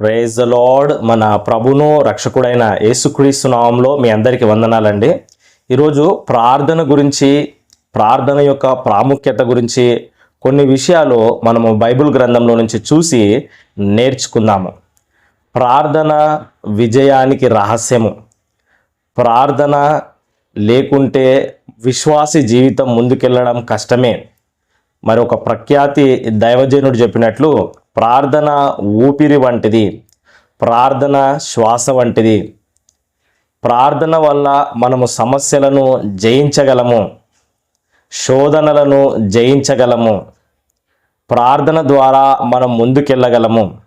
Praise lord మన ప్రభును రక్షకుడైన యేసుక్రీస్తు నామంలో మీ అందరికీ వందనాలండి. ఈరోజు ప్రార్థన గురించి ప్రార్థన యొక్క ప్రాముఖ్యత గురించి కొన్ని విషయాలు మనము బైబిల్ గ్రంథంలో నుంచి చూసి నేర్చుకుందాము. ప్రార్థన విజయానికి రహస్యము. ప్రార్థన లేకుంటే విశ్వాసి జీవితం ముందుకెళ్ళడం కష్టమే. మరి ఒక ప్రఖ్యాతి దైవజనుడు చెప్పినట్లు ప్రార్థన ఊపిరి వంటిది ప్రార్థన శ్వాస వంటిది. ప్రార్థన వల్ల మనము సమస్యలను జయించగలము శోధనలను జయించగలము. ప్రార్థన ద్వారా మనం ముందుకెళ్ళగలము.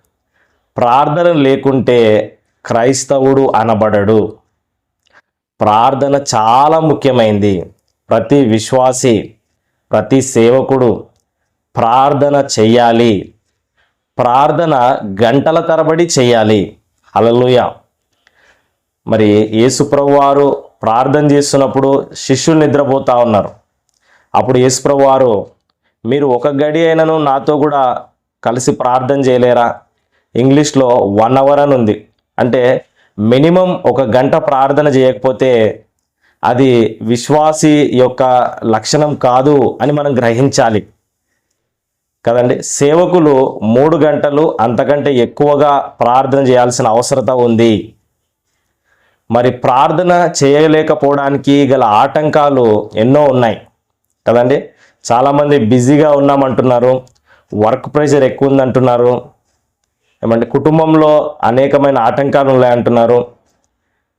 ప్రార్థన లేకుంటే క్రైస్తవుడు అనబడడు. ప్రార్థన చాలా ముఖ్యమైంది. ప్రతి విశ్వాసి ప్రతి సేవకుడు ప్రార్థన చెయ్యాలి. ప్రార్థన గంటల తరబడి చేయాలి. హల్లెలూయ. మరి యేసుప్రభు వారు ప్రార్థన చేస్తున్నప్పుడు శిష్యులు నిద్రపోతా ఉన్నారు. అప్పుడు యేసుప్రభు వారు మీరు ఒక గడి అయినను నాతో కూడా కలిసి ప్రార్థన చేయలేరా? ఇంగ్లీష్లో వన్ అవర్ అని ఉంది. అంటే మినిమం ఒక గంట ప్రార్థన చేయకపోతే అది విశ్వాసి యొక్క లక్షణం కాదు అని మనం గ్రహించాలి. కదండి? సేవకులు మూడు గంటలు అంతకంటే ఎక్కువగా ప్రార్థన చేయాల్సిన అవసరత ఉంది. మరి ప్రార్థన చేయలేకపోవడానికి గల ఆటంకాలు ఎన్నో ఉన్నాయి. కదండి? చాలామంది బిజీగా ఉన్నామంటున్నారు వర్క్ ప్రెషర్ ఎక్కువ ఉందంటున్నారు ఏమంటే కుటుంబంలో అనేకమైన ఆటంకాలు ఉన్నాయంటున్నారు.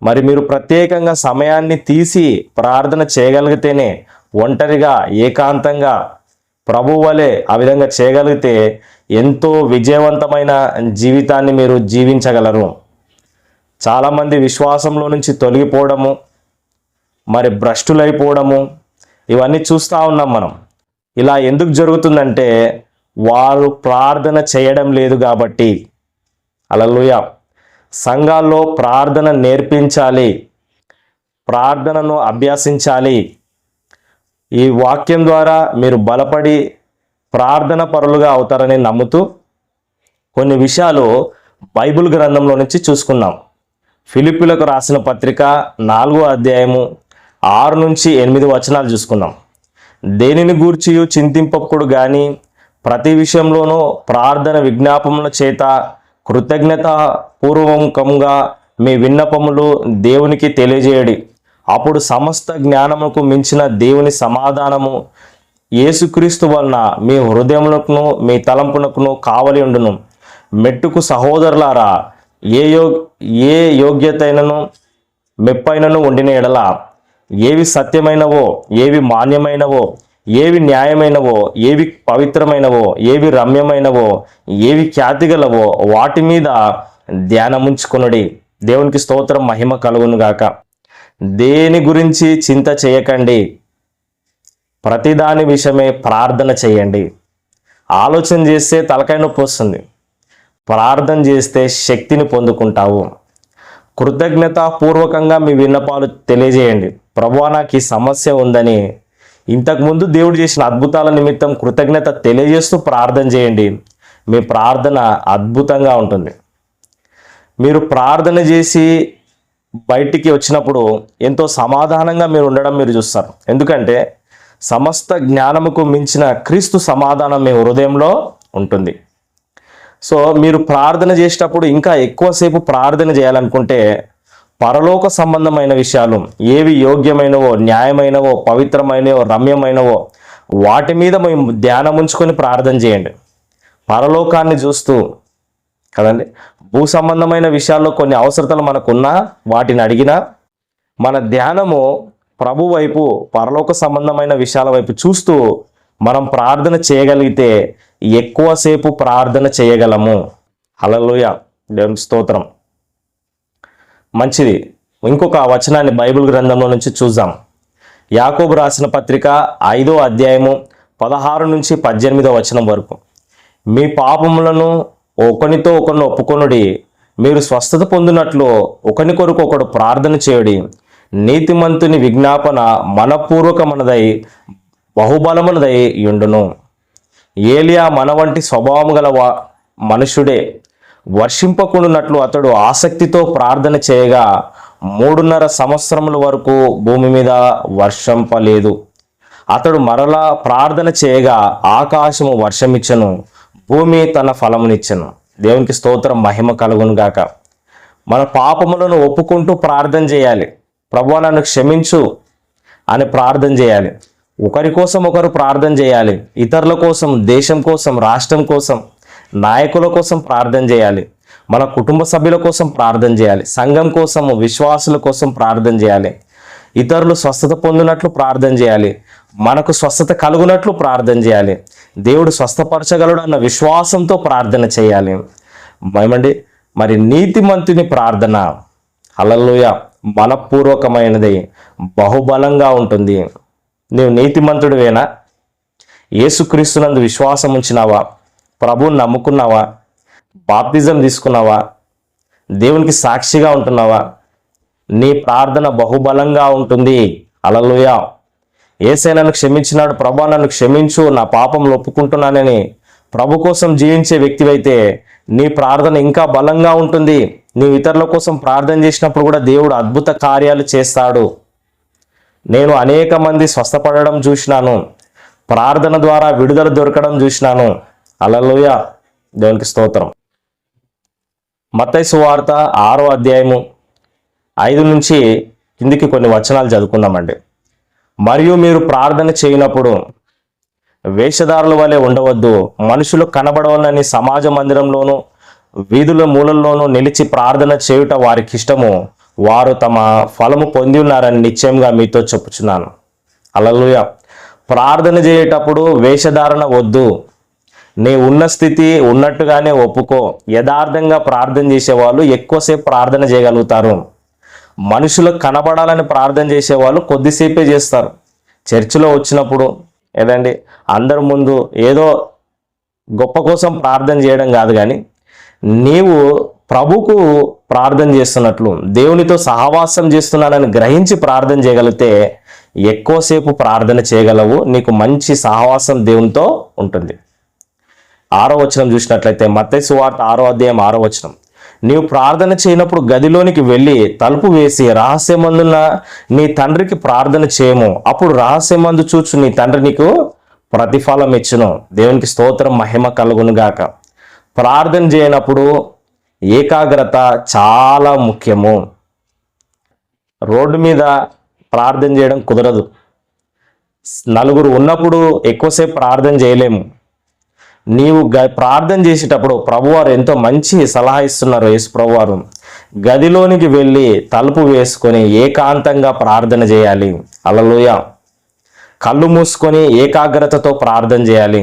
మరి మీరు ప్రత్యేకంగా సమయాన్ని తీసి ప్రార్థన చేయగలిగితేనే ఒంటరిగా ఏకాంతంగా ప్రభు వలె ఆ విధంగా చేయగలిగితే ఎంతో విజయవంతమైన జీవితాన్ని మీరు జీవించగలరు. చాలామంది విశ్వాసంలో నుంచి తొలగిపోవడము మరి భ్రష్టులైపోవడము ఇవన్నీ చూస్తూ ఉన్నాం మనం. ఇలా ఎందుకు జరుగుతుందంటే వారు ప్రార్థన చేయడం లేదు కాబట్టి. అలలుయ సంఘాల్లో ప్రార్థన నేర్పించాలి. ప్రార్థనను అభ్యసించాలి. ఈ వాక్యం ద్వారా మీరు బలపడి ప్రార్థన పరులుగా అవుతారని నమ్ముతూ కొన్ని విషయాలు బైబిల్ గ్రంథంలో నుంచి చూసుకున్నాం. ఫిలిపిలకు రాసిన పత్రిక నాలుగో అధ్యాయము ఆరు నుంచి ఎనిమిది వచనాలు చూసుకున్నాం. దేనిని గూర్చి చింతింపకుడు కానీ ప్రతి విషయంలోనూ ప్రార్థన విజ్ఞాపముల చేత కృతజ్ఞత పూర్వకంగా మీ విన్నపములు దేవునికి తెలియజేయడి. అప్పుడు సమస్త జ్ఞానముకు మించిన దేవుని సమాధానము యేసుక్రీస్తు వలన మీ హృదయములకును మీ తలంపునకును కావలి ఉండును. మెట్టుకు సహోదరులారా ఏ యో ఏ యోగ్యతైనను మెప్పైనను ఉండిన ఎడల ఏవి సత్యమైనవో ఏవి మాన్యమైనవో ఏవి న్యాయమైనవో ఏవి పవిత్రమైనవో ఏవి రమ్యమైనవో ఏవి ఖ్యాతిగలవో వాటి మీద ధ్యానముంచుకునుడి. దేవునికి స్తోత్రం మహిమ కలుగును గాక దేని గురించి చింత చేయకండి. ప్రతిదాని విషయమే ప్రార్థన చేయండి. ఆలోచన చేస్తే తలకాయ నొప్పి వస్తుంది. ప్రార్థన చేస్తే శక్తిని పొందుకుంటావు. కృతజ్ఞతాపూర్వకంగా మీ విన్నపాలు తెలియజేయండి. ప్రభు నాకు ఈ సమస్య ఉందని. ఇంతకుముందు దేవుడు చేసిన అద్భుతాల నిమిత్తం కృతజ్ఞత తెలియజేస్తూ ప్రార్థన చేయండి. మీ ప్రార్థన అద్భుతంగా ఉంటుంది. మీరు ప్రార్థన చేసి బయటికి వచ్చినప్పుడు ఎంతో సమాధానంగా మీరు ఉండడం మీరు చూస్తారు. ఎందుకంటే సమస్త జ్ఞానముకు మించిన క్రీస్తు సమాధానం మీ హృదయంలో ఉంటుంది. సో మీరు ప్రార్థన చేసేటప్పుడు ఇంకా ఎక్కువసేపు ప్రార్థన చేయాలనుకుంటే పరలోక సంబంధమైన విషయాలు ఏవి యోగ్యమైనవో న్యాయమైనవో పవిత్రమైనవో రమ్యమైనవో వాటి మీద మేము ధ్యానం ఉంచుకొని ప్రార్థన చేయండి. పరలోకాన్ని చూస్తూ కదండి? భూ సంబంధమైన విషయాల్లో కొన్ని అవసరతలు మనకున్నా వాటిని అడిగినా మన ధ్యానము ప్రభు వైపు పరలోక సంబంధమైన విషయాల వైపు చూస్తూ మనం ప్రార్థన చేయగలిగితే ఎక్కువసేపు ప్రార్థన చేయగలము. అలలోయ దేవుని స్తోత్రం. మంచిది. ఇంకొక వచనాన్ని బైబిల్ గ్రంథంలో నుంచి చూద్దాం. యాకోబు రాసిన పత్రిక ఐదో అధ్యాయము పదహారు నుంచి పద్దెనిమిదో వచనం వరకు. మీ పాపములను ఒకనితో ఒకరిని ఒప్పుకొనుడి. మీరు స్వస్థత పొందినట్లు ఒకని కొరకు ఒకడు ప్రార్థన చేయుడి. నీతిమంతుని విజ్ఞాపన మనపూర్వకమనదై బహుబలమునదై యుండును. ఏలియా మన వంటి స్వభావం గల మనుషుడే వర్షింపకుండునట్లు అతడు ఆసక్తితో ప్రార్థన చేయగా మూడున్నర సంవత్సరముల వరకు భూమి మీద వర్షంపలేదు. అతడు మరలా ప్రార్థన చేయగా ఆకాశము వర్షమిచ్చను. భూమి తన ఫలమునిచ్చను. దేవునికి స్తోత్రం మహిమ కలుగును గాక మన పాపములను ఒప్పుకుంటూ ప్రార్థన చేయాలి. ప్రభు నన్ను క్షమించు అని ప్రార్థన చేయాలి. ఒకరి కోసం ఒకరు ప్రార్థన చేయాలి. ఇతరుల కోసం దేశం కోసం రాష్ట్రం కోసం నాయకుల కోసం ప్రార్థన చేయాలి. మన కుటుంబ సభ్యుల కోసం ప్రార్థన చేయాలి. సంఘం కోసం విశ్వాసుల కోసం ప్రార్థన చేయాలి. ఇతరులు స్వస్థత పొందినట్లు ప్రార్థన చేయాలి. మనకు స్వస్థత కలుగునట్లు ప్రార్థన చేయాలి. దేవుడు స్వస్థపరచగలడు అన్న విశ్వాసంతో ప్రార్థన చేయాలి. ఏమండి? మరి నీతిమంతుని ప్రార్థన. అలలోయ మనపూర్వకమైనది. బహుబలంగా ఉంటుంది. నీవు నీతిమంతుడివేనా? ఏసుక్రీస్తునందు విశ్వాసం ఉంచినావా? ప్రభువుని నమ్ముకున్నావా? బాప్తిజం తీసుకున్నావా? దేవునికి సాక్షిగా ఉంటున్నావా? నీ ప్రార్థన బహుబలంగా ఉంటుంది. అలలోయ ఏసే నన్ను క్షమించినాడు? ప్రభా నన్ను క్షమించు నా పాపం ఒప్పుకుంటున్నానని ప్రభు కోసం జీవించే వ్యక్తివైతే నీ ప్రార్థన ఇంకా బలంగా ఉంటుంది. నీ ఇతరుల కోసం ప్రార్థన చేసినప్పుడు కూడా దేవుడు అద్భుత కార్యాలు చేస్తాడు. నేను అనేక మంది స్వస్థపడడం చూసినాను. ప్రార్థన ద్వారా విడుదల దొరకడం చూసినాను. అలలోయ దేవునికి స్తోత్రం. మతైసు వార్త ఆరో అధ్యాయము ఐదు నుంచి కిందికి కొన్ని వచనాలు చదువుకుందామండి. మరియు మీరు ప్రార్థన చేయనప్పుడు వేషధారుల వలె ఉండవద్దు. మనుషులు కనబడవాలని సమాజ మందిరంలోనూ వీధుల మూలల్లోనూ నిలిచి ప్రార్థన చేయుట వారికి ఇష్టము. వారు తమ ఫలము పొంది ఉన్నారని నిశ్చయంగా మీతో చెప్పుచున్నాను. అలలుయ ప్రార్థన చేయేటప్పుడు వేషధారణ వద్దు. నీ ఉన్న స్థితి ఉన్నట్టుగానే ఒప్పుకో. యథార్థంగా ప్రార్థన చేసేవాళ్ళు ఎక్కువసేపు ప్రార్థన చేయగలుగుతారు. మనుషులకు కనబడాలని ప్రార్థన చేసేవాళ్ళు కొద్దిసేపే చేస్తారు. చర్చిలో వచ్చినప్పుడు ఏదండి అందరి ముందు ఏదో గొప్ప కోసం ప్రార్థన చేయడం కాదు కానీ నీవు ప్రభుకు ప్రార్థన చేస్తున్నట్లు దేవునితో సహవాసం చేస్తున్నానని గ్రహించి ప్రార్థన చేయగలిగితే ఎక్కువసేపు ప్రార్థన చేయగలవు నీకు మంచి సహవాసం దేవునితో ఉంటుంది. ఆరో వచనం చూసినట్లయితే మత్స్సు వార్త ఆరో అధ్యాయం ఆరో వచనం. నీవు ప్రార్థన చేయనప్పుడు గదిలోనికి వెళ్ళి తలుపు వేసి రహస్యమందున నీ తండ్రికి ప్రార్థన చేయము. అప్పుడు రహస్యమందు చూచు నీ తండ్రి నీకు ప్రతిఫలం ఇచ్చును. దేవునికి స్తోత్రం మహిమ కలుగును గాక ప్రార్థన చేయనప్పుడు ఏకాగ్రత చాలా ముఖ్యము. రోడ్డు మీద ప్రార్థన చేయడం కుదరదు. నలుగురు ఉన్నప్పుడు ఎక్కువసేపు ప్రార్థన చేయలేము. నీవు గ ప్రార్థన చేసేటప్పుడు ప్రభువారు ఎంతో మంచి సలహా ఇస్తున్నారు యేసు ప్రభువారు గదిలోనికి వెళ్ళి తలుపు వేసుకొని ఏకాంతంగా ప్రార్థన చేయాలి. అలలోయ. కళ్ళు మూసుకొని ఏకాగ్రతతో ప్రార్థన చేయాలి.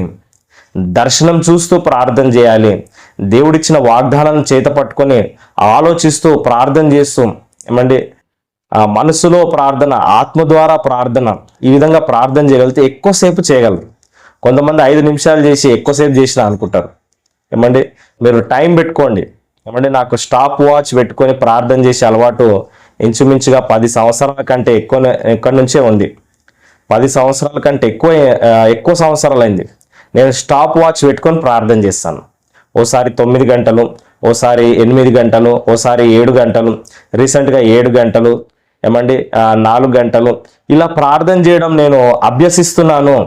దర్శనం చూస్తూ ప్రార్థన చేయాలి. దేవుడిచ్చిన వాగ్దానాలను చేత పట్టుకొని ఆలోచిస్తూ ప్రార్థన చేస్తూ ఏమండి? మనసులో ప్రార్థన ఆత్మ ద్వారా ప్రార్థన ఈ విధంగా ప్రార్థన చేయగలిగితే ఎక్కువసేపు చేయగలరు. కొంతమంది ఐదు నిమిషాలు చేసి ఎక్కువసేపు చేసిన అనుకుంటారు. ఏమండి? మీరు టైం పెట్టుకోండి. ఏమండి? నాకు స్టాప్ వాచ్ పెట్టుకొని ప్రార్థన చేసే అలవాటు ఇంచుమించుగా పది సంవత్సరాల కంటే ఎక్కువ ఎక్కడి నుంచే ఉంది. పది సంవత్సరాల కంటే ఎక్కువ ఎక్కువ సంవత్సరాలైంది. నేను స్టాప్ వాచ్ పెట్టుకొని ప్రార్థన చేస్తాను. ఓసారి తొమ్మిది గంటలు ఓసారి ఎనిమిది గంటలు ఓసారి ఏడు గంటలు రీసెంట్గా ఏడు గంటలు ఏమండి? నాలుగు గంటలు. ఇలా ప్రార్థన చేయడం నేను అభ్యసిస్తున్నాను.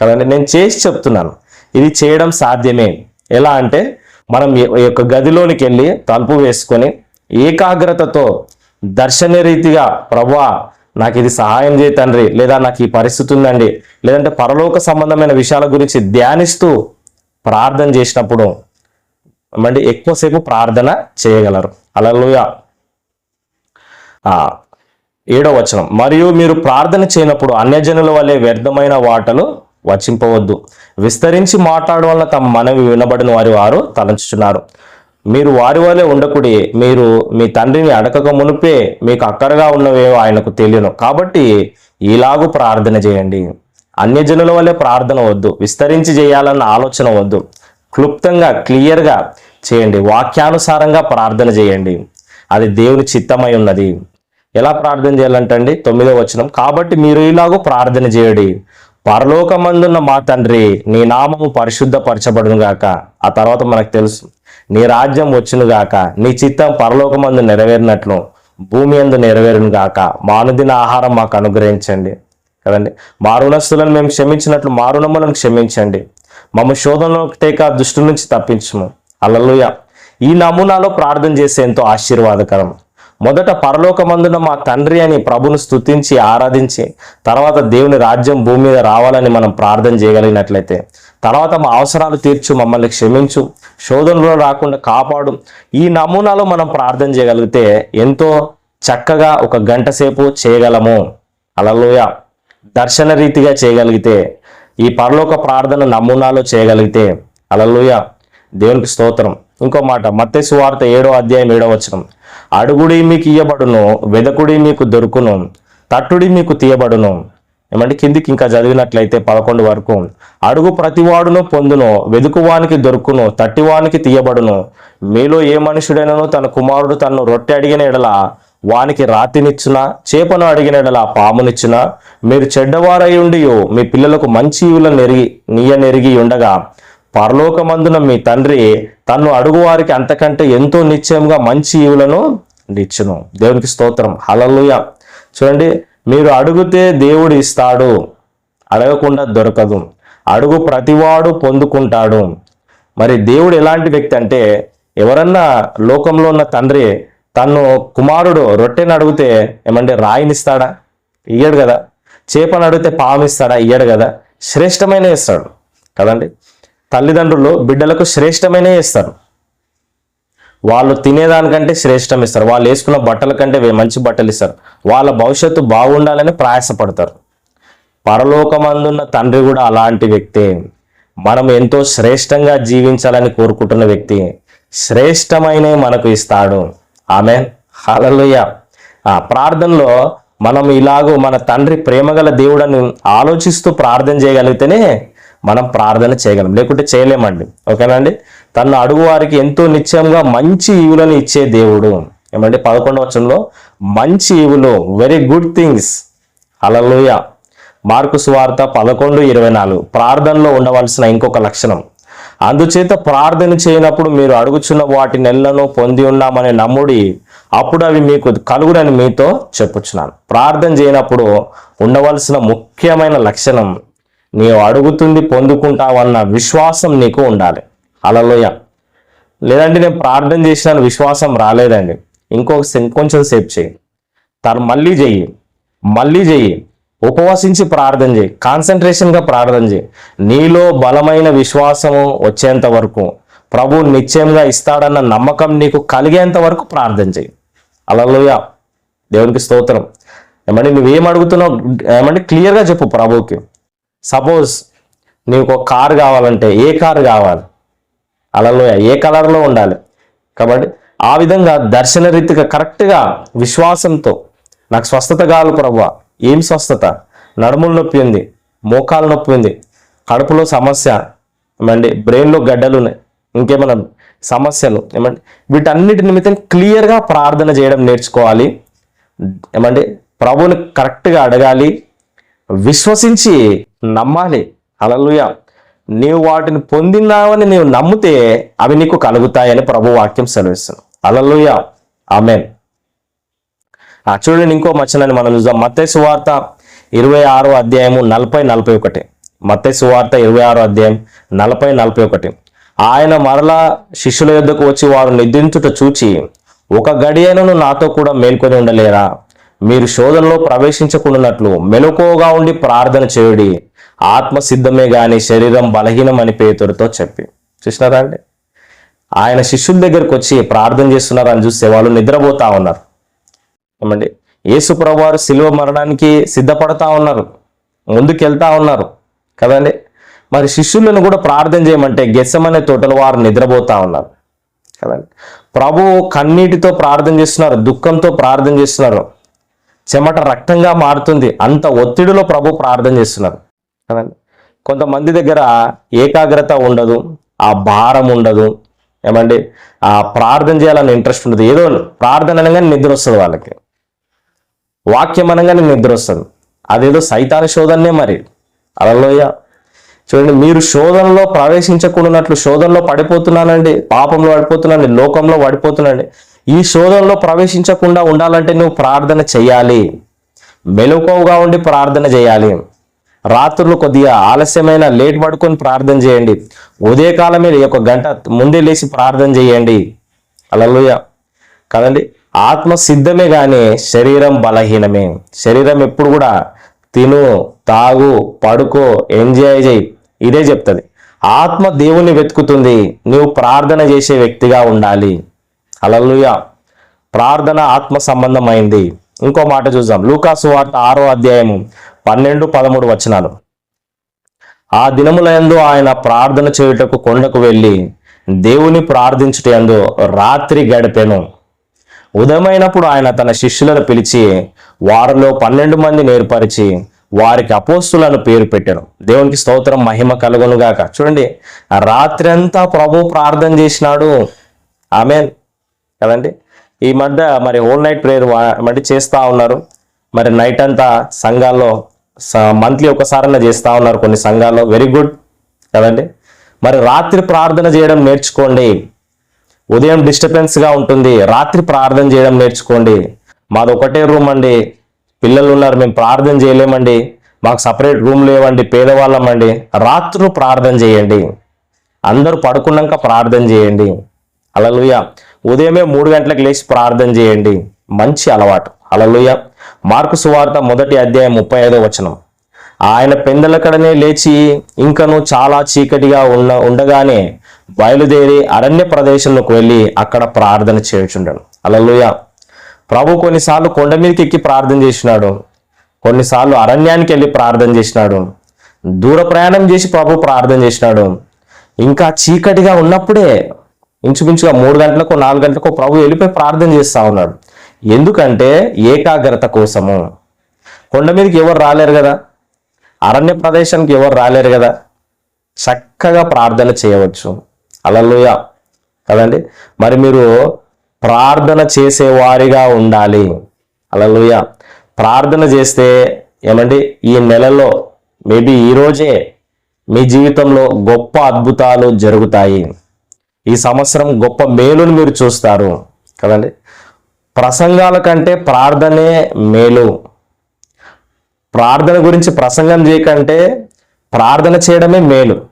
కదండి? నేను చేసి చెప్తున్నాను. ఇది చేయడం సాధ్యమే. ఎలా అంటే మనం యొక్క గదిలోనికి వెళ్ళి తలుపు వేసుకొని ఏకాగ్రతతో దర్శన రీతిగా ప్రభా నాకు ఇది సహాయం చేయ తండ్రి లేదా నాకు ఈ పరిస్థితి ఉందండి. లేదంటే పరలోక సంబంధమైన విషయాల గురించి ధ్యానిస్తూ ప్రార్థన చేసినప్పుడు మళ్ళీ ఎక్కువసేపు ప్రార్థన చేయగలరు. అలలుయా. ఏడో వచనం. మరియు మీరు ప్రార్థన చేయనప్పుడు అన్యజనుల వలె వ్యర్థమైన వాటలు వచింపవద్దు. విస్తరించి మాట్లాడడం వల్ల తమ మనవి వినబడిన వారి వారు తలంచుచున్నారు. మీరు వారి వలె ఉండకుడి మీరు మీ తండ్రిని అడగక మునిపే మీకు అక్కరగా ఉన్నవేవో ఆయనకు తెలియను. కాబట్టి ఇలాగూ ప్రార్థన చేయండి. అన్యజనుల వలె ప్రార్థన వద్దు. విస్తరించి చేయాలన్న ఆలోచన వద్దు. క్లుప్తంగా క్లియర్గా చేయండి. వాక్యానుసారంగా ప్రార్థన చేయండి. అది దేవుని చిత్తమై ఉన్నది. ఎలా ప్రార్థన చేయాలంటండి? తొమ్మిదో వచనం. కాబట్టి మీరు ఇలాగూ ప్రార్థన చేయడి. పరలోకమందున్న మా తండ్రి నీ నామము పరిశుద్ధపరచబడును గాక. ఆ తర్వాత మనకు తెలుసు నీ రాజ్యం వచ్చును గాక. నీ చిత్తం పరలోకమందు నెరవేరినట్లు భూమి అందు నెరవేరును గాక. మానుదిన ఆహారం మాకు అనుగ్రహించండి. కదండి? మారుణస్తులను మేము క్షమించినట్లు మారుణములను క్షమించండి. మమ్మ శోధనలో తేక దృష్టి నుంచి తప్పించము. అల్లలుయ. ఈ నమూనాలో ప్రార్థన చేసే ఎంతో ఆశీర్వాదకరం. మొదట పరలోకమందున మా తండ్రి అని ప్రభును స్తుతించి ఆరాధించి తర్వాత దేవుని రాజ్యం భూమి మీద రావాలని మనం ప్రార్థన చేయగలిగినట్లయితే తర్వాత మా అవసరాలు తీర్చు మమ్మల్ని క్షమించు శోధనలో రాకుండా కాపాడు. ఈ నమూనాలో మనం ప్రార్థన చేయగలిగితే ఎంతో చక్కగా ఒక గంట సేపు చేయగలము. అలలోయ. దర్శన రీతిగా చేయగలిగితే ఈ పరలోక ప్రార్థన నమూనాలో చేయగలిగితే అలలోయ. దేవునికి స్తోత్రం. ఇంకో మాట మత్స్సు వార్త ఏడో అధ్యాయం ఏడో వచనం. అడుగుడి మీకు ఇయ్యబడును వెదకుడి మీకు దొరుకును తట్టుడి మీకు తీయబడును. ఏమంటే కిందికి ఇంకా చదివినట్లయితే పదకొండు వరకు. అడుగు ప్రతివాడును పొందును వెదుకువానికి దొరుకును తట్టివానికి తీయబడును. మీలో ఏ మనుషుడైనను తన కుమారుడు తను రొట్టె అడిగిన ఎడల వానికి రాతినిచ్చున? చేపను అడిగిన ఎడల పామునిచ్చున? మీరు చెడ్డవారై ఉండి మీ పిల్లలకు మంచి ఇవులను నెరిగి నీయ నెరిగి ఉండగా పరలోకమందున మీ తండ్రి తన్ను అడుగువారికి అంతకంటే ఎంతో నిశ్చయంగా మంచి ఈవులను నిచ్చును దేవునికి స్తోత్రం. హలలుయ చూడండి మీరు అడుగుతే దేవుడు ఇస్తాడు అడగకుండా దొరకదు. అడుగు ప్రతివాడు పొందుకుంటాడు. మరి దేవుడు ఎలాంటి వ్యక్తి అంటే ఎవరన్నా లోకంలో ఉన్న తండ్రి తను కుమారుడు రొట్టెని అడిగితే ఏమంటే రాయినిస్తాడా? ఇయ్యడు కదా. చేపను అడిగితే పాము ఇస్తాడా ఇయ్యడు కదా. శ్రేష్టమైన ఇస్తాడు. కదండి? తల్లిదండ్రులు బిడ్డలకు శ్రేష్టమైన ఇస్తారు. వాళ్ళు తినేదానికంటే శ్రేష్టం ఇస్తారు. వాళ్ళు వేసుకున్న బట్టల కంటే వే- మంచి బట్టలు ఇస్తారు. వాళ్ళ భవిష్యత్తు బాగుండాలని ప్రయాసపడతారు. పరలోకమందున్న తండ్రి కూడా అలాంటి వ్యక్తే. మనం ఎంతో శ్రేష్టంగా జీవించాలని కోరుకుంటున్న వ్యక్తి. శ్రేష్టమైన మనకు ఇస్తాడు. ఆమె హలలుయ ఆ ప్రార్థనలో మనం ఇలాగూ మన తండ్రి ప్రేమగల దేవుడని ఆలోచిస్తూ ప్రార్థన చేయగలిగితేనే మనం ప్రార్థన చేయగలం. లేకుంటే చేయలేమండి. ఓకేనండి తను అడుగు వారికి ఎంతో నిత్యంగా మంచి ఈవులను ఇచ్చే దేవుడు. ఏమంటే పదకొండవ వచనంలో మంచి ఈవులు వెరీ గుడ్ థింగ్స్ అలలోయ మార్కు సువార్త పదకొండు ఇరవై నాలుగు. ప్రార్థనలో ఉండవలసిన ఇంకొక లక్షణం. అందుచేత ప్రార్థన చేయనప్పుడు మీరు అడుగుచున్న వాటి నెలను పొంది ఉన్నామని నమ్ముడి అప్పుడు అవి మీకు కలుగునని మీతో చెప్పుచున్నాను. ప్రార్థన చేయనప్పుడు ఉండవలసిన ముఖ్యమైన లక్షణం నీవు అడుగుతుంది పొందుకుంటావన్న విశ్వాసం నీకు ఉండాలి. అలలోయ లేదంటే నేను ప్రార్థన చేసిన విశ్వాసం రాలేదండి. ఇంకొక ఇంకొంచెం సేపు చేయి. తను మళ్ళీ చెయ్యి మళ్ళీ చెయ్యి ఉపవసించి ప్రార్థన చేయి. కాన్సన్ట్రేషన్గా ప్రార్థన చేయి. నీలో బలమైన విశ్వాసము వచ్చేంత వరకు ప్రభు నిశ్చయంగా ఇస్తాడన్న నమ్మకం నీకు కలిగేంత వరకు ప్రార్థన చేయి. అలలోయ దేవునికి స్తోత్రం. ఏమంటే నువ్వేం అడుగుతున్నావు? ఏమంటే క్లియర్గా చెప్పు ప్రభుకి సపోజ్ నీకు ఒక కారు కావాలంటే ఏ కారు కావాలి? అలలో ఏ కలర్లో ఉండాలి? కాబట్టి ఆ విధంగా దర్శన రీతిగా కరెక్ట్గా విశ్వాసంతో నాకు స్వస్థత కావాలి ప్రభు ఏం స్వస్థత? నడుముల నొప్పి ఉంది మోకాలు నొప్పి ఉంది కడుపులో సమస్య ఏమండి బ్రెయిన్లో గడ్డలు ఉన్నాయి ఇంకేమైనా సమస్యలు ఏమంటే వీటన్నిటి నిమిత్తం క్లియర్గా ప్రార్థన చేయడం నేర్చుకోవాలి. ఏమండి? ప్రభుని కరెక్ట్గా అడగాలి. విశ్వసించి నమ్మాలి. అలలుయ నీవు వాటిని పొందినావని నీవు నమ్మితే అవి నీకు కలుగుతాయని ప్రభు వాక్యం సెలవిస్తుంది. అలలుయ ఆమెన్. ఆ చూడండి ఇంకో మచ్చనని మనం చూద్దాం. మత్తే సువార్త ఇరవై ఆరో అధ్యాయము నలభై నలభై ఒకటి. మత్తే సువార్త ఇరవై ఆరో అధ్యాయం నలభై నలభై ఒకటి. ఆయన మరలా శిష్యుల యొద్దకు వచ్చి వారు నిద్రించుట చూచి ఒక గడియనను నాతో కూడా మేల్కొని ఉండలేరా? మీరు శోధనలో ప్రవేశించకుండానట్లు మెలకువగా ఉండి ప్రార్థన చేయుడి. ఆత్మ సిద్ధమే గాని శరీరం బలహీనం అని పేతుడితో చెప్పి. చూసినారా అండి ఆయన శిష్యుల దగ్గరకు వచ్చి ప్రార్థన చేస్తున్నారని చూస్తే వాళ్ళు నిద్రపోతా ఉన్నారు. ఏమండి? యేసు ప్రభువారు శిలువ మరణానికి సిద్ధపడతా ఉన్నారు. ముందుకెళ్తా ఉన్నారు. కదండి? మరి శిష్యులను కూడా ప్రార్థన చేయమంటే గెస్సమనే తోటల వారు నిద్రపోతా ఉన్నారు. కదండి? ప్రభు కన్నీటితో ప్రార్థన చేస్తున్నారు దుఃఖంతో ప్రార్థన చేస్తున్నారు. చెమట రక్తంగా మారుతుంది. అంత ఒత్తిడిలో ప్రభు ప్రార్థన చేస్తున్నారు. కదండి కొంతమంది దగ్గర ఏకాగ్రత ఉండదు ఆ భారం ఉండదు. ఏమండి? ఆ ప్రార్థన చేయాలని ఇంట్రెస్ట్ ఉండదు. ఏదో ప్రార్థన అనగానే నిద్ర వస్తుంది వాళ్ళకి. వాక్యం అనగానే నిద్ర వస్తుంది. అదేదో సైతాన శోధనే మరి. అలలోయ. చూడండి మీరు శోధనలో ప్రవేశించకుండానట్లు శోధనలో పడిపోతున్నానండి. పాపంలో పడిపోతున్నానండి. లోకంలో పడిపోతున్నానండి. ఈ శోధనలో ప్రవేశించకుండా ఉండాలంటే నువ్వు ప్రార్థన చేయాలి. మెలకువగా ఉండి ప్రార్థన చేయాలి. రాత్రులు కొద్దిగా ఆలస్యమైన లేట్ పడుకొని ప్రార్థన చేయండి. ఉదయకాలమే ఒక గంట ముందే లేచి ప్రార్థన చేయండి. అలలుయ. కదండి? ఆత్మ సిద్ధమే కానీ శరీరం బలహీనమే. శరీరం ఎప్పుడు కూడా తిను తాగు పడుకో ఎంజాయ్ చేయి. ఇదే చెప్తుంది. ఆత్మ దేవుని వెతుకుతుంది. నువ్వు ప్రార్థన చేసే వ్యక్తిగా ఉండాలి. అలలుయ. ప్రార్థన ఆత్మ సంబంధమైంది. ఇంకో మాట చూద్దాం. లూకాసు వార్త ఆరో అధ్యాయము పన్నెండు పదమూడు వచనాలు. ఆ దినములందు ఆయన ప్రార్థన చేయుటకు కొండకు వెళ్ళి దేవుని ప్రార్థించుటందు రాత్రి గడిపెను. ఉదయమైనప్పుడు ఆయన తన శిష్యులను పిలిచి వారిలో పన్నెండు మంది నేర్పరిచి వారికి అపోస్తులను పేరు పెట్టారు దేవునికి స్తోత్రం మహిమ కలుగునుగాక చూడండి రాత్రంతా రాత్రి అంతా ప్రభు ప్రార్థన చేసినాడు. ఆమె కదండి? ఈ మధ్య మరి హోల్ నైట్ ప్రేయర్ మరి చేస్తూ ఉన్నారు. మరి నైట్ అంతా సంఘాల్లో మంత్లీ ఒకసారన్నా చేస్తూ ఉన్నారు కొన్ని సంఘాల్లో. వెరీ గుడ్ కదండి? మరి రాత్రి ప్రార్థన చేయడం నేర్చుకోండి. ఉదయం డిస్టర్బెన్స్గా ఉంటుంది. రాత్రి ప్రార్థన చేయడం నేర్చుకోండి. మాది ఒకటే రూమ్ అండి. పిల్లలు ఉన్నారు మేము ప్రార్థన చేయలేమండి. మాకు సపరేట్ రూమ్ లేవండి పేదవాళ్ళం అండి. ప్రార్థన చేయండి. అందరూ పడుకున్నాక ప్రార్థన చేయండి. అలలుయ ఉదయమే మూడు గంటలకు లేచి ప్రార్థన చేయండి. మంచి అలవాటు. అలలుయ మార్కు సువార్త మొదటి అధ్యాయం ముప్పై ఐదో వచనం. ఆయన పెందలకడనే లేచి ఇంకను చాలా చీకటిగా ఉన్న ఉండగానే బయలుదేరి అరణ్య ప్రదేశంలోకి వెళ్ళి అక్కడ ప్రార్థన చేయుచుండడు అలలుయ ప్రభు కొన్నిసార్లు కొండ మీదకి ఎక్కి ప్రార్థన చేసినాడు. కొన్నిసార్లు అరణ్యానికి వెళ్ళి ప్రార్థన చేసినాడు. దూర ప్రయాణం చేసి ప్రభు ప్రార్థన చేసినాడు. ఇంకా చీకటిగా ఉన్నప్పుడే ఇంచుమించుగా మూడు గంటలకు నాలుగు గంటలకు ప్రభు వెళ్ళిపోయి ప్రార్థన చేస్తా ఉన్నాడు. ఎందుకంటే ఏకాగ్రత కోసము. కొండ మీదకి ఎవరు రాలేరు కదా? అరణ్య ప్రదేశానికి ఎవరు రాలేరు కదా? చక్కగా ప్రార్థన చేయవచ్చు. అలలుయ కదండి? మరి మీరు ప్రార్థన చేసేవారిగా ఉండాలి. అలలుయ ప్రార్థన చేస్తే ఏమండి? ఈ నెలలో మేబీ ఈరోజే మీ జీవితంలో గొప్ప అద్భుతాలు జరుగుతాయి. ఈ సంవత్సరం గొప్ప మేలును మీరు చూస్తారు. కదండి? ప్రసంగాల కంటే ప్రార్థనే మేలు. ప్రార్థన గురించి ప్రసంగం చేయకంటే ప్రార్థన చేయడమే మేలు.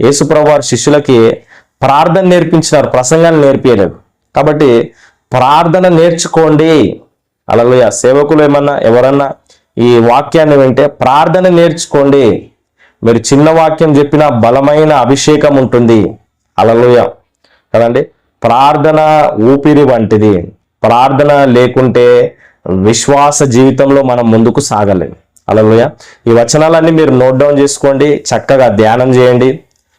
యేసుప్రభు వారి శిష్యులకి ప్రార్థన నేర్పించినారు ప్రసంగాన్ని నేర్పించలేదు కాబట్టి ప్రార్థన నేర్చుకోండి. అలాగే సేవకులు ఏమన్నా ఎవరన్నా ఈ వాక్యాన్ని వింటే ప్రార్థన నేర్చుకోండి. మీరు చిన్న వాక్యం చెప్పిన బలమైన అభిషేకం ఉంటుంది. అలలోయ. కదండి? ప్రార్థన ఊపిరి వంటిది. ప్రార్థన లేకుంటే విశ్వాస జీవితంలో మనం ముందుకు సాగలేం. అలలుయ ఈ వచనాలన్నీ మీరు నోట్ డౌన్ చేసుకోండి చక్కగా ధ్యానం చేయండి.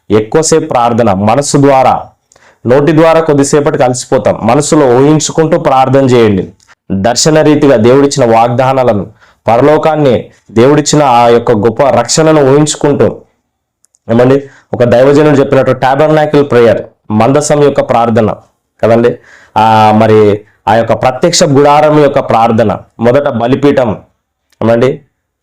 ఎక్కువసేపు ప్రార్థన మనసు ద్వారా నోటి ద్వారా కొద్దిసేపటి కలిసిపోతాం మనసులో ఊహించుకుంటూ ప్రార్థన చేయండి. దర్శన రీతిగా దేవుడిచ్చిన వాగ్దానాలను పరలోకాన్ని దేవుడిచ్చిన ఆ యొక్క గొప్ప రక్షణను ఊహించుకుంటూ ఏమండి? ఒక దైవజనుడు చెప్పినట్టు టాబర్నాకిల్ ప్రేయర్ మందసం యొక్క ప్రార్థన కదండి? మరి ఆ యొక్క ప్రత్యక్ష గుడారం యొక్క ప్రార్థన మొదట బలిపీఠం ఏమండి?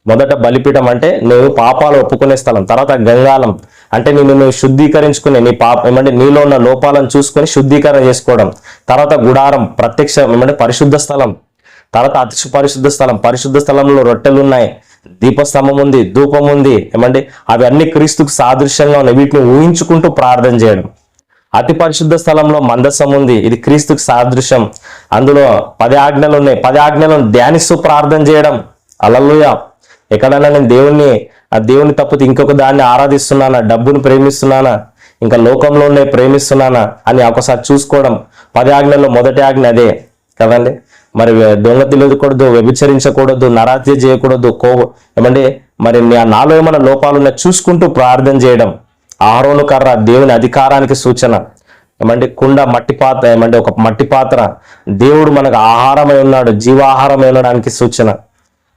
మొదట బలిపీఠం అంటే నువ్వు పాపాలు ఒప్పుకునే స్థలం తర్వాత గంగాలం అంటే నిన్ను నువ్వు శుద్ధీకరించుకునే నీ పాప ఏమంటే నీలో ఉన్న లోపాలను చూసుకొని శుద్ధీకరణ చేసుకోవడం. తర్వాత గుడారం ప్రత్యక్ష ఏమంటే పరిశుద్ధ స్థలం. తర్వాత అతి పరిశుద్ధ స్థలం. పరిశుద్ధ స్థలంలో రొట్టెలు ఉన్నాయి. దీపస్తంభం ఉంది ధూపం ఉంది ఏమంటే అవి అన్ని క్రీస్తుకు సాదృశ్యంగా ఉన్నాయి. వీటిని ఊహించుకుంటూ ప్రార్థన చేయడం. అతి పరిశుద్ధ స్థలంలో మందసం ఉంది. ఇది క్రీస్తుకు సాదృశ్యం. అందులో పది ఆజ్ఞలు ఉన్నాయి. పది ఆజ్ఞలను ధ్యానిస్తూ ప్రార్థన చేయడం. అలల్లుయ. ఎక్కడన్నా నేను దేవుణ్ణి ఆ దేవుని తప్పితే ఇంకొక దాన్ని ఆరాధిస్తున్నానా? డబ్బును ప్రేమిస్తున్నానా? ఇంకా లోకంలో ఉండే ప్రేమిస్తున్నానా? అని ఒకసారి చూసుకోవడం. పది ఆజ్ఞల్లో మొదటి ఆజ్ఞ అదే. కదండి? మరి దొంగ తెలియకూడదు వ్యభిచరించకూడదు నరాత్య చేయకూడదు కో ఏమంటే మరి నాలో ఏమైనా లోపాలు ఉన్నా చూసుకుంటూ ప్రార్థన చేయడం. ఆరోను కర్ర దేవుని అధికారానికి సూచన. ఏమంటే కుండ మట్టి పాత్ర ఏమంటే ఒక మట్టి పాత్ర. దేవుడు మనకు ఆహారమై ఉన్నాడు జీవాహారమై ఉండడానికి సూచన.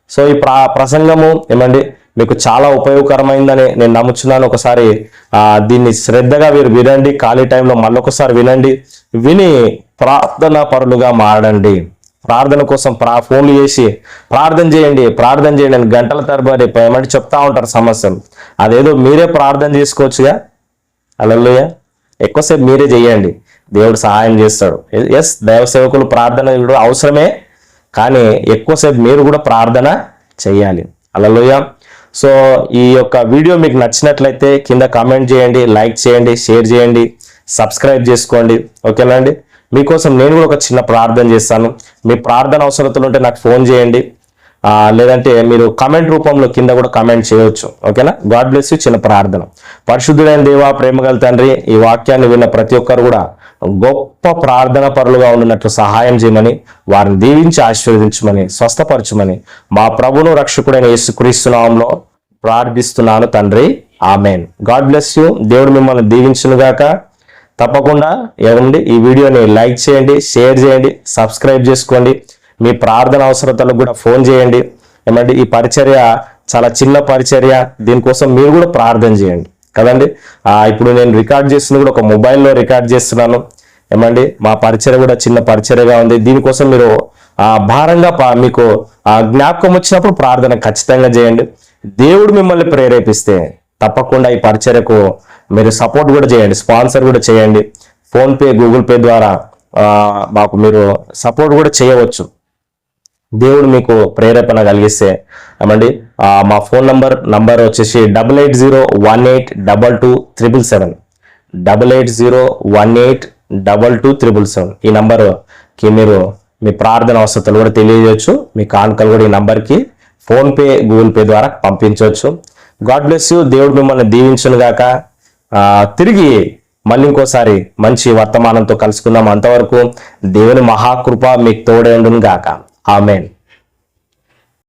సో ఈ ప్రసంగము ఏమండి మీకు చాలా ఉపయోగకరమైందని నేను నమ్ముచున్నాను. ఒకసారి దీన్ని శ్రద్ధగా మీరు వినండి ఖాళీ టైంలో మళ్ళొకసారి వినండి. విని ప్రార్థనా పరులుగా మారండి ప్రార్థన కోసం ప్రా ఫోన్లు చేసి ప్రార్థన చేయండి ప్రార్థన చేయండి అని గంటల తరబడి ఏమంటే చెప్తా ఉంటారు సమస్యలు. అదేదో మీరే ప్రార్థన చేసుకోవచ్చుగా? అలలోయ ఎక్కువసేపు మీరే చేయండి. దేవుడు సహాయం చేస్తాడు. ఎస్ దైవ సేవకులు ప్రార్థన కూడా అవసరమే కానీ ఎక్కువసేపు మీరు కూడా ప్రార్థన చేయాలి. అలలోయ సో ఈ యొక్క వీడియో మీకు నచ్చినట్లయితే కింద కామెంట్ చేయండి లైక్ చేయండి షేర్ చేయండి సబ్స్క్రైబ్ చేసుకోండి. ఓకేనా అండి? మీకోసం నేను కూడా ఒక చిన్న ప్రార్థన చేస్తాను. మీ ప్రార్థన అవసరతలు ఉంటే నాకు ఫోన్ చేయండి. లేదంటే మీరు కమెంట్ రూపంలో కింద కూడా కమెంట్ చేయవచ్చు ఓకేనా? God bless you. చిన్న ప్రార్థన. పరిశుద్ధుడైన దేవ ప్రేమగల తండ్రి ఈ వాక్యాన్ని విన్న ప్రతి ఒక్కరు కూడా గొప్ప ప్రార్థన పరులుగా ఉండినట్లు సహాయం చేయమని వారిని దీవించి ఆశీర్వదించమని స్వస్థపరచమని మా ప్రభును రక్షకుడైన యేసుక్రీస్తునామంలో ప్రార్థిస్తున్నాను తండ్రి. ఆమెన్. God bless you. దేవుడు మిమ్మల్ని దీవించునుగాక. తప్పకుండా ఏమండి ఈ వీడియోని లైక్ చేయండి షేర్ చేయండి సబ్స్క్రైబ్ చేసుకోండి. మీ ప్రార్థన అవసరతలకు కూడా ఫోన్ చేయండి. ఏమండి ఈ పరిచర్య చాలా చిన్న పరిచర్య. దీనికోసం మీరు కూడా ప్రార్థన చేయండి. కదండి? ఇప్పుడు నేను రికార్డ్ చేస్తున్నది కూడా ఒక మొబైల్లో రికార్డ్ చేస్తున్నాను. ఏమండి మా పరిచర్య కూడా చిన్న పరిచర్యగా ఉంది. దీనికోసం మీరు ఆ భారంగా పా- మీకు ఆ జ్ఞాపకం వచ్చినప్పుడు ప్రార్థన ఖచ్చితంగా చేయండి. దేవుడు మిమ్మల్ని ప్రేరేపిస్తే తప్పకుండా ఈ పరిచర్యకు మీరు సపోర్ట్ కూడా చేయండి స్పాన్సర్ కూడా చేయండి. ఫోన్పే గూగుల్ పే ద్వారా మాకు మీరు సపోర్ట్ కూడా చేయవచ్చు. దేవుడు మీకు ప్రేరేపణ కలిగిస్తే. ఏమండి? మా ఫోన్ నంబర్ నంబర్ వచ్చేసి double eight zero one eight double two triple seven double eight zero one eight double two triple seven ఈ నంబర్కి మీరు మీ ప్రార్థన అవసరతలు కూడా తెలియజేయచ్చు. మీ కానుకలు కూడా ఈ నంబర్కి ఫోన్పే గూగుల్ పే ద్వారా పంపించవచ్చు గాడ్ బ్లెస్ యూ. దేవుడు మిమ్మల్ని దీవించునుగాక తిరిగి మళ్ళీ ఇంకోసారి మంచి వర్తమానంతో కలుసుకుందాం. అంతవరకు దేవుని మహాకృప మీకు తోడేండును గాక. ఆమెన్.